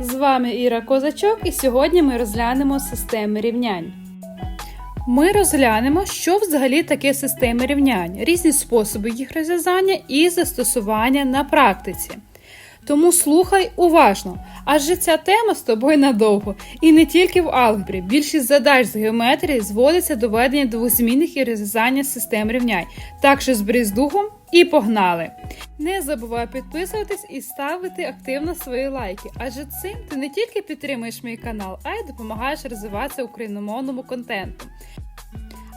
З вами Іра Козачок, і сьогодні ми розглянемо системи рівнянь. Ми розглянемо, що взагалі таке системи рівнянь, різні способи їх розв'язання і застосування на практиці. Тому слухай уважно, адже ця тема з тобою надовго. І не тільки в алгебрі. Більшість задач з геометрії зводиться до ведення двозмінних і розв'язання систем рівнянь. Так що збери з духом і погнали! Не забувай підписуватись і ставити активно свої лайки, адже цим ти не тільки підтримуєш мій канал, а й допомагаєш розвиватися україномовному контенту.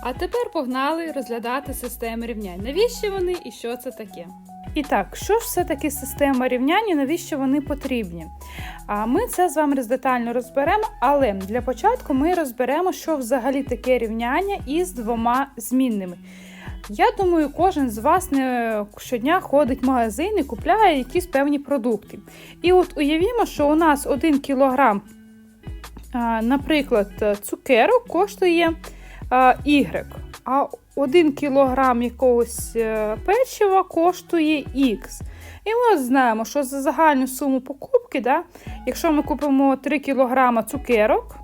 А тепер погнали розглядати системи рівнянь. Навіщо вони і що це таке? І так, що ж все таки система рівнянь і навіщо вони потрібні? А ми це з вами детально розберемо, але для початку ми розберемо, що взагалі таке рівняння із двома змінними. Я думаю, кожен з вас не щодня ходить в магазин і купляє якісь певні продукти. І от уявімо, що у нас 1 кілограм, наприклад, цукерок коштує Y, а 1 кілограм якогось е, печива коштує X. І ми знаємо, що за загальну суму покупки, да, якщо ми купимо 3 кілограма цукерок,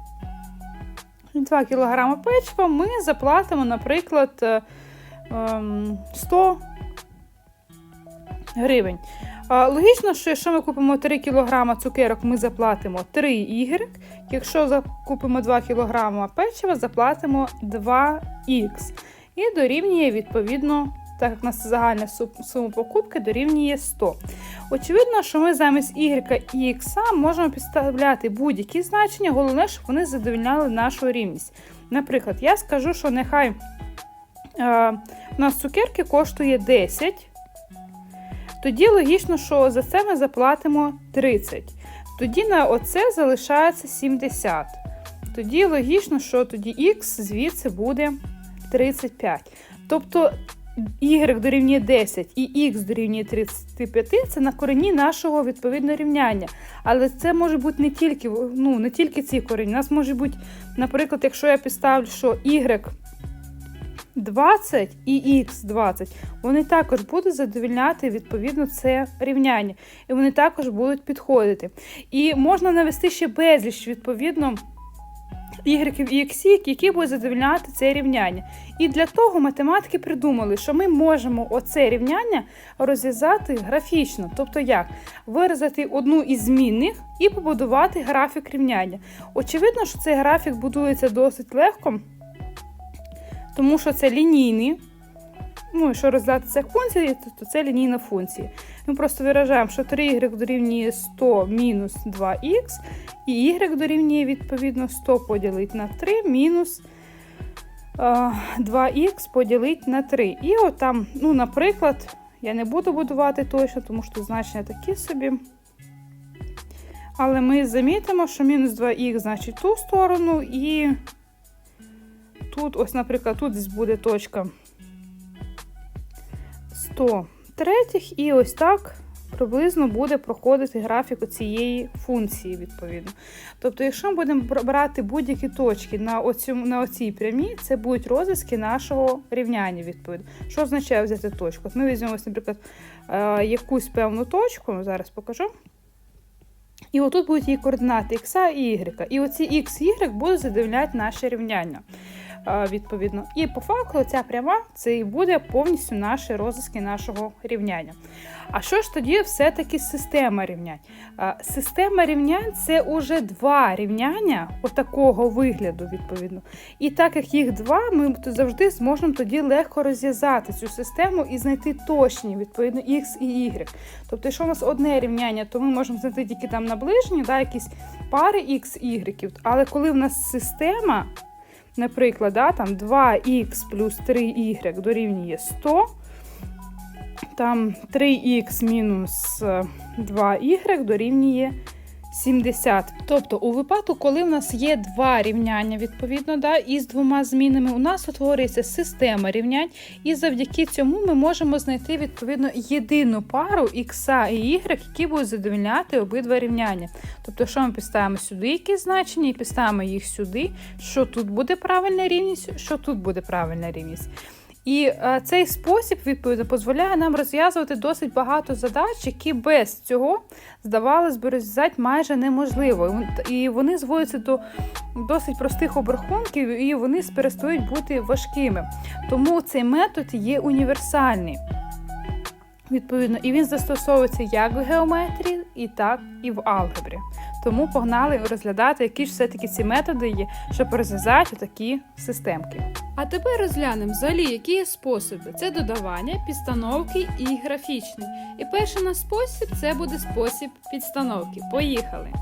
2 кілограма печива, ми заплатимо, наприклад, е, ем, 100 гривень. Логічно, що якщо ми купимо 3 кг цукерок, ми заплатимо 3 Y. Якщо закупимо 2 кг печива, заплатимо 2х. І дорівнює, відповідно, так як у нас загальна сума покупки дорівнює 100. Очевидно, що ми замість y і x можемо підставляти будь-які значення, головне, щоб вони задовільняли нашу рівність. Наприклад, я скажу, що нехай е, у нас цукерки коштує 10. Тоді логічно, що за це ми заплатимо 30. Тоді на оце залишається 70. Тоді логічно, що тоді х звідси буде 35. Тобто y дорівнює 10 і х дорівнює 35 це на корені нашого відповідно рівняння. Але це може бути не тільки, ну, не тільки ці корені. У нас може бути, наприклад, якщо я підставлю, що y 20 і х 20, вони також будуть задовільняти відповідно це рівняння. І вони також будуть підходити. І можна навести ще безліч, відповідно, y і x, які будуть задовільняти це рівняння. І для того математики придумали, що ми можемо оце рівняння розв'язати графічно. Тобто як? Виразити одну із змінних і побудувати графік рівняння. Очевидно, що цей графік будується досить легко тому що це лінійний. Ну, якщо роздати це функції, то, то це лінійна функція. Ми просто виражаємо, що 3y дорівнює 100 мінус 2х, і y дорівнює відповідно 100 поділити на 3 мінус 2х поділити на 3. І от там, ну, наприклад, я не буду будувати точно, тому що значення такі собі. Але ми замітимо, що мінус 2х значить ту сторону, і тут, ось, наприклад, тут буде точка 103, і ось так приблизно буде проходити графік цієї функції, відповідно. Тобто, якщо ми будемо брати будь-які точки на, оцю, на оцій прямій, це будуть розв'язки нашого рівняння, відповідно. Що означає взяти точку? От ми візьмемо, ось, наприклад, е, якусь певну точку, зараз покажу. І отут будуть її координати х і y. І оці x y будуть задовольняти наше рівняння. Відповідно. І по факту ця пряма це і буде повністю наші розв'язки нашого рівняння. А що ж тоді все-таки система рівнянь? Система рівнянь це уже два рівняння отакого вигляду, відповідно. І так як їх два, ми завжди зможемо тоді легко розв'язати цю систему і знайти точні, відповідно, x і y. Тобто, якщо у нас одне рівняння, то ми можемо знайти тільки там наближені, да, якісь пари x y. Але коли в нас система, наприклад, да, там 2х плюс 3y дорівнює 100, там 3х мінус 2y дорівнює 70. Тобто, у випадку, коли в нас є два рівняння, відповідно, да, із двома змінами, у нас утворюється система рівнянь, і завдяки цьому ми можемо знайти відповідно єдину пару х і y, які будуть задовольняти обидва рівняння. Тобто, що ми підставимо сюди якісь значення і підставимо їх сюди, що тут буде правильна рівність, що тут буде правильна рівність. І е, цей спосіб, відповідно, дозволяє нам розв'язувати досить багато задач, які без цього, здавалось би, розв'язати майже неможливо. І вони зводяться до досить простих обрахунків, і вони перестають бути важкими. Тому цей метод є універсальний. Відповідно, і він застосовується як в геометрії, і так і в алгебрі. Тому погнали розглядати, які ж все-таки ці методи є, щоб розв'язати такі системки. А тепер розглянемо взагалі, які є способи: це додавання, підстановки і графічний. І перший наш спосіб це буде спосіб підстановки. Поїхали!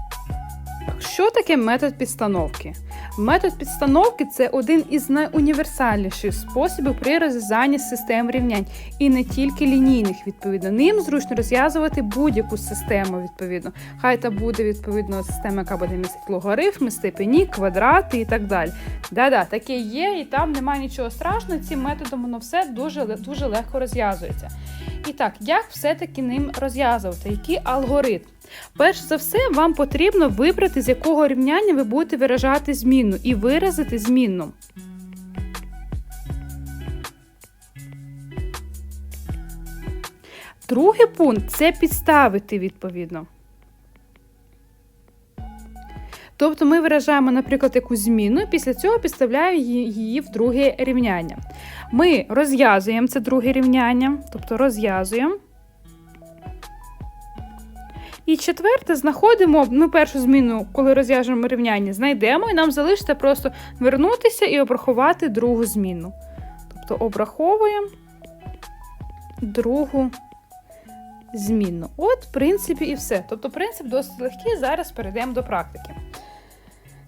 Що таке метод підстановки? Метод підстановки це один із найуніверсальніших способів при розв'язанні систем рівнянь, і не тільки лінійних, відповідно. Ним зручно розв'язувати будь-яку систему, відповідно. Хай та буде відповідно система, яка буде містити логарифми, степені, квадрати і так далі. Да-да, таке є, і там немає нічого страшного. Цим методом воно все дуже дуже легко розв'язується. І так, як все-таки ним розв'язувати? Який алгоритм? Перш за все, вам потрібно вибрати, з якого рівняння ви будете виражати змінну, і виразити змінну. Другий пункт це підставити відповідно. Тобто ми виражаємо, наприклад, якусь зміну, і після цього підставляємо її її в друге рівняння. Ми розв'язуємо це друге рівняння, тобто розв'язуємо. І четверте, знаходимо ми першу зміну, коли розв'яжемо рівняння, знайдемо, і нам залишиться просто вернутися і обрахувати другу зміну. Тобто обраховуємо другу змінну. От, в принципі, і все. Тобто, принцип досить легкий. Зараз перейдемо до практики.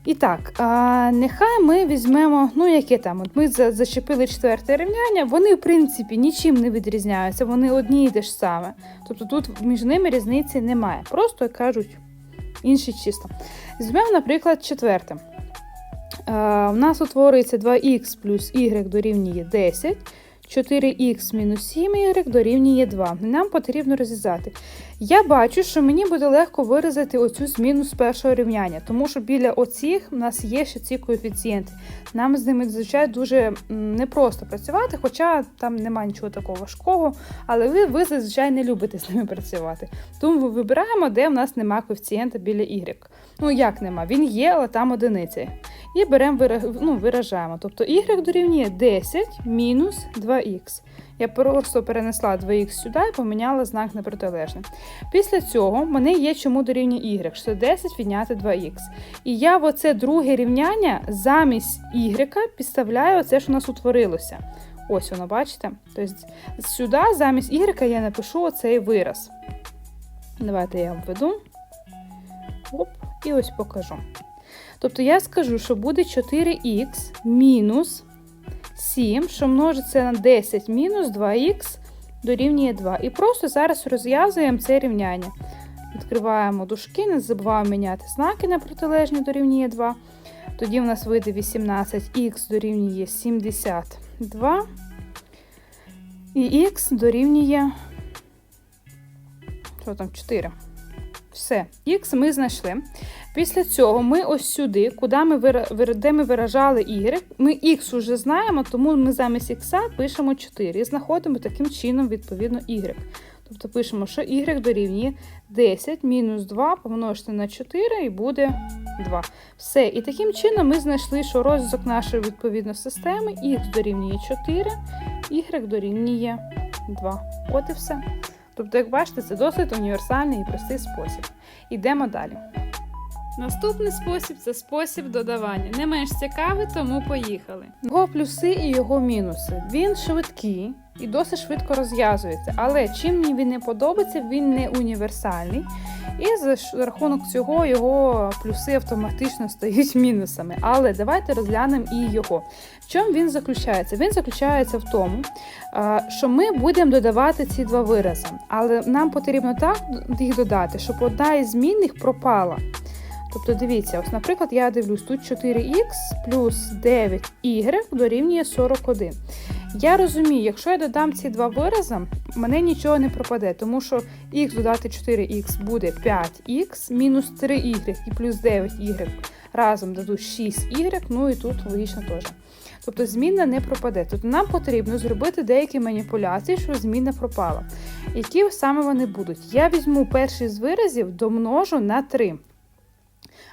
І так, а, нехай ми візьмемо, ну яке там, от ми зачепили четверте рівняння, вони, в принципі, нічим не відрізняються, вони одні і те ж саме. Тобто тут між ними різниці немає. Просто, як кажуть, інші числа. Візьмемо, наприклад, четверте. У нас утворюється 2х плюс y дорівнює 10, 4х мінус 7y дорівнює 2. Нам потрібно розв'язати. Я бачу, що мені буде легко виразити оцю зміну з першого рівняння, тому що біля оцих у нас є ще ці коефіцієнти. Нам з ними, звичайно, дуже непросто працювати, хоча там немає нічого такого важкого, але ви, ви зазвичай не любите з ними працювати. Тому ми вибираємо, де в нас нема коефіцієнта біля y. Ну як нема? Він є, але там одиниця. І беремо ну, виражаємо. Тобто y дорівнює 10 мінус 2х. Я просто перенесла 2х сюди і поміняла знак на протилежний. Після цього в мене є чому дорівнює y, що 10 відняти 2х. І я в оце друге рівняння замість y підставляю оце, що у нас утворилося. Ось воно, бачите? Тобто сюди замість y я напишу оцей вираз. Давайте я введу. Оп, і ось покажу. Тобто я скажу, що буде 4х мінус 7, що множиться на 10 мінус 2х дорівнює 2. І просто зараз розв'язуємо це рівняння. Відкриваємо дужки, не забуваємо міняти знаки на протилежні дорівнює 2. Тоді в нас вийде 18х дорівнює 72. І х дорівнює. Що там, 4. Все, х ми знайшли. Після цього ми ось сюди, куди ми де ми виражали y, ми x вже знаємо, тому ми замість x пишемо 4 і знаходимо таким чином відповідно y. Тобто пишемо, що y дорівнює 10 мінус 2 помножити на 4 і буде 2. Все. І таким чином ми знайшли, що розв'язок нашої відповідно системи x дорівнює 4, y дорівнює 2. От і все. Тобто, як бачите, це досить універсальний і простий спосіб. Йдемо далі. Наступний спосіб це спосіб додавання. Не менш цікавий, тому поїхали. Його плюси і його мінуси. Він швидкий і досить швидко розв'язується. Але чим мені він не подобається, він не універсальний. І за рахунок цього його плюси автоматично стають мінусами. Але давайте розглянемо і його. В чому він заключається? Він заключається в тому, що ми будемо додавати ці два вирази. Але нам потрібно так їх додати, щоб одна із змінних пропала. Тобто, дивіться, ось, наприклад, я дивлюсь, тут 4х плюс 9y дорівнює 41. Я розумію, якщо я додам ці два вирази, мене нічого не пропаде, тому що х додати 4х буде 5х, мінус 3y і плюс 9y разом дадуть 6y, ну і тут логічно теж. Тобто змінна не пропаде. Тобто нам потрібно зробити деякі маніпуляції, щоб змінна пропала. Які саме вони будуть? Я візьму перший з виразів, домножу на 3.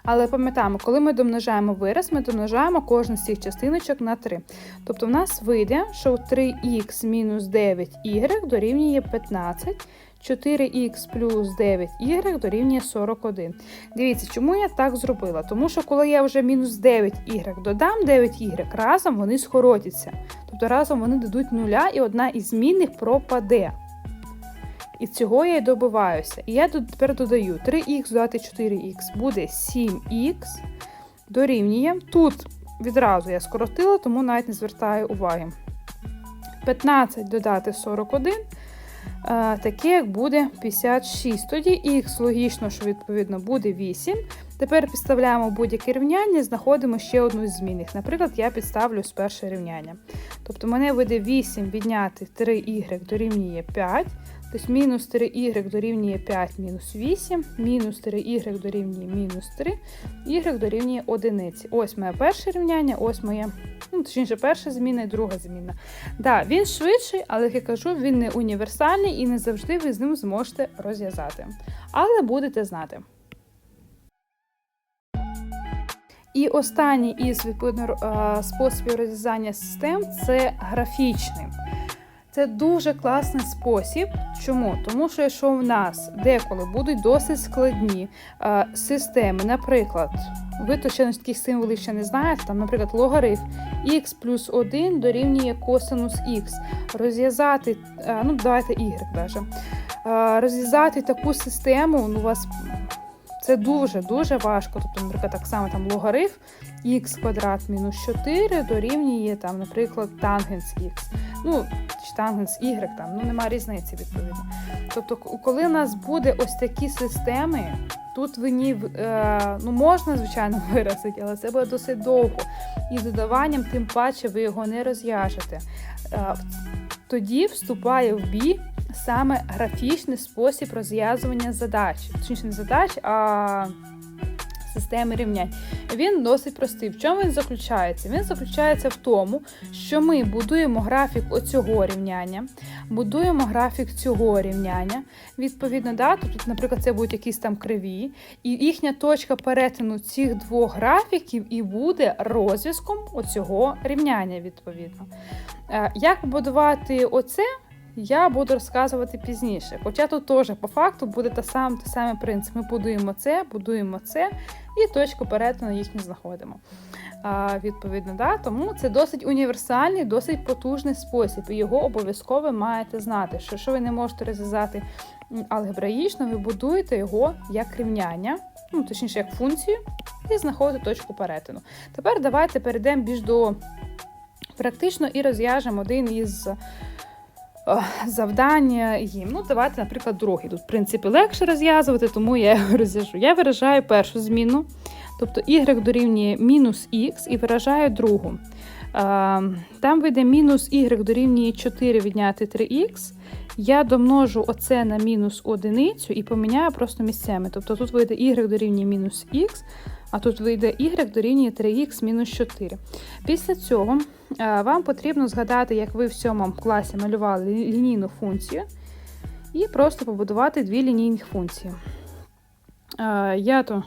Але пам'ятаємо, коли ми домножаємо вираз, ми домножаємо кожну з цих частиночок на 3. Тобто в нас вийде, що 3х мінус 9y дорівнює 15, 4х плюс 9y дорівнює 41. Дивіться, чому я так зробила? Тому що коли я вже мінус 9y додам 9y, разом вони скоротяться. Тобто разом вони дадуть нуля, і одна із змінних пропаде. І цього я й добиваюся. І я тут тепер додаю 3х додати 4х буде 7х дорівнює. Тут відразу я скоротила, тому навіть не звертаю уваги. 15 додати 41, таке як буде 56. Тоді х логічно, що відповідно буде 8. Тепер підставляємо будь-яке рівняння, і знаходимо ще одну з змінних. Наприклад, я підставлю з перше рівняння. Тобто мене вийде 8 відняти 3y дорівнює 5. Тобто мінус 3y дорівнює 5 мінус 8, мінус 3y дорівнює мінус 3, y дорівнює 1. Ось моє перше рівняння, ось моє, ну, точніше, перша зміна і друга зміна. Да, він швидший, але, як я кажу, він не універсальний і не завжди ви з ним зможете розв'язати. Але будете знати. І останній із відповідно е, способів розв'язання систем це графічний. Це дуже класний спосіб. Чому? Тому що якщо в нас деколи будуть досить складні е, системи, наприклад, ви точно таких символів ще не знаєте, там, наприклад, логарифм х плюс 1 дорівнює косинус х. Розв'язати, е, ну давайте y даже, е, розв'язати таку систему, ну, у вас це дуже-дуже важко. Тобто, наприклад, так само там логарифм х квадрат мінус 4 дорівнює, там, наприклад, тангенс х. Ну, чи тангенс y, там, ну немає різниці, відповідно. Тобто, коли у нас буде ось такі системи, тут ви ні, е, ну, можна, звичайно, виразити, але це буде досить довго. І з додаванням, тим паче, ви його не розв'яжете. Е, тоді вступає в бій саме графічний спосіб розв'язування задач. Точніше, не задач, а системи рівнянь. Він досить простий. В чому він заключається? Він заключається в тому, що ми будуємо графік оцього рівняння, будуємо графік цього рівняння. Відповідно, да, тут, наприклад, це будуть якісь там криві, і їхня точка перетину цих двох графіків і буде розв'язком оцього рівняння, відповідно. Е, Як будувати оце? Я буду розказувати пізніше. Хоча тут теж по факту буде та сам, той самий принцип. Ми будуємо це, будуємо це і точку перетину їхню знаходимо. А, відповідно, да? Тому це досить універсальний, досить потужний спосіб, і його обов'язково маєте знати. Що якщо ви не можете розв'язати алгебраїчно, ви будуєте його як рівняння, ну точніше, як функцію, і знаходите точку перетину. Тепер давайте перейдемо більш до практично і розв'яжемо один із е, завдань їм. Ну, давайте, наприклад, другий. Тут, в принципі, легше розв'язувати, тому я його розв'яжу. Я виражаю першу зміну, тобто y дорівнює мінус х і виражаю другу. Е, Там вийде мінус y дорівнює 4 відняти 3х. Я домножу оце на мінус одиницю і поміняю просто місцями. Тобто тут вийде y дорівнює мінус х, а тут вийде y дорівнює 3х мінус 4. Після цього е, вам потрібно згадати, як ви в сьомому класі малювали лінійну функцію, і просто побудувати дві лінійних функції. Е, Я то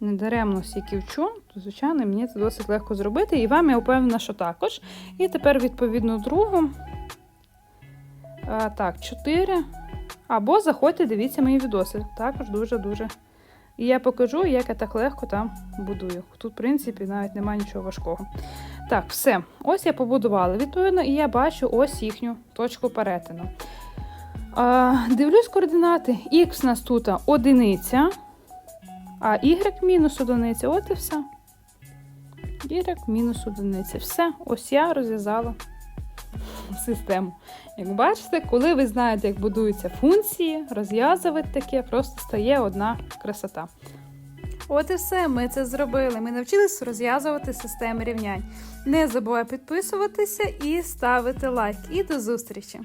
не даремно стільки вчу, то, звичайно, мені це досить легко зробити, і вам я впевнена, що також. І тепер, відповідно, другу. Е, Так, 4. Або заходьте, дивіться мої відоси. Також дуже-дуже. І я покажу, як я так легко там будую. Тут, в принципі, навіть немає нічого важкого. Так, все. Ось я побудувала, відповідно, і я бачу ось їхню точку перетину. А, дивлюсь координати. Х у нас тут одиниця, а y мінус одиниця. От і все. Y мінус одиниця. Все, ось я розв'язала систему. Як бачите, коли ви знаєте, як будуються функції, розв'язувати таке просто стає одна красота. От і все, ми це зробили. Ми навчились розв'язувати системи рівнянь. Не забувай підписуватися і ставити лайк. І до зустрічі!